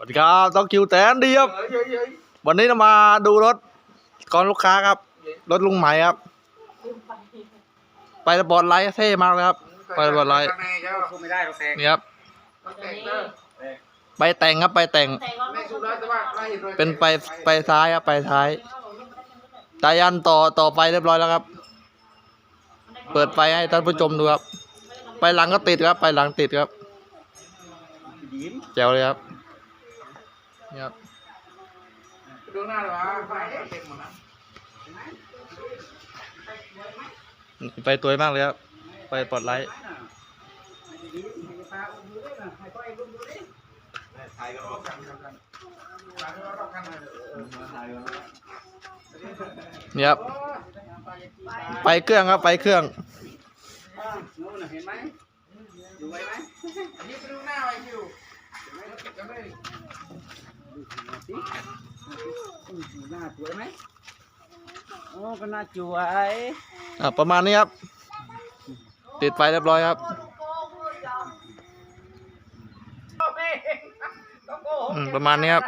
สวัสดีครับ ต้องคิวแตนดีครับเฮ้ยเฮ้ยเฮ้ยวันนี้เรามาดูรถก่อนลูกค้าครับ รถลุงใหม่ครับ ไปสปอร์ตไลท์เท่มากเลยครับ ไปสปอร์ตไลท์ข้างในเจ้าสู้ไม่ได้เราแตกนี่ครับต้องแต่งเด้อไปแต่งครับไปแต่งไม่สู้แล้วแต่ว่าไม่เห็นรอยเป็นไปไปซ้ายครับไปท้ายตายันต่อต่อไปเรียบร้อยแล้วครับ เปิดไฟให้ท่านผู้ชมดูครับ ไปหลังก็ติดครับ ไปหลังติดครับยิ้มแจ๋วเลยครับ นี่ครับดูหน้าเลยวะไฟเต็มหมดนะไปตัวมากเลยครับไปปลอดไลท์ถ่ายกันรอบกันรอบกันถ่ายกันรอบกันเลยนี่ครับไปเครื่องครับไปเครื่องนู้นน่ะเห็นไหมอยู่ไว้ไหมอันนี้ไปดูหน้าไว้คิวจะไม่ หน้าสวยไหมโอ้ก็น่าสวยอะประมาณนี้ครับ ติดไฟเรียบร้อยครับอืมประมาณนี้ครับ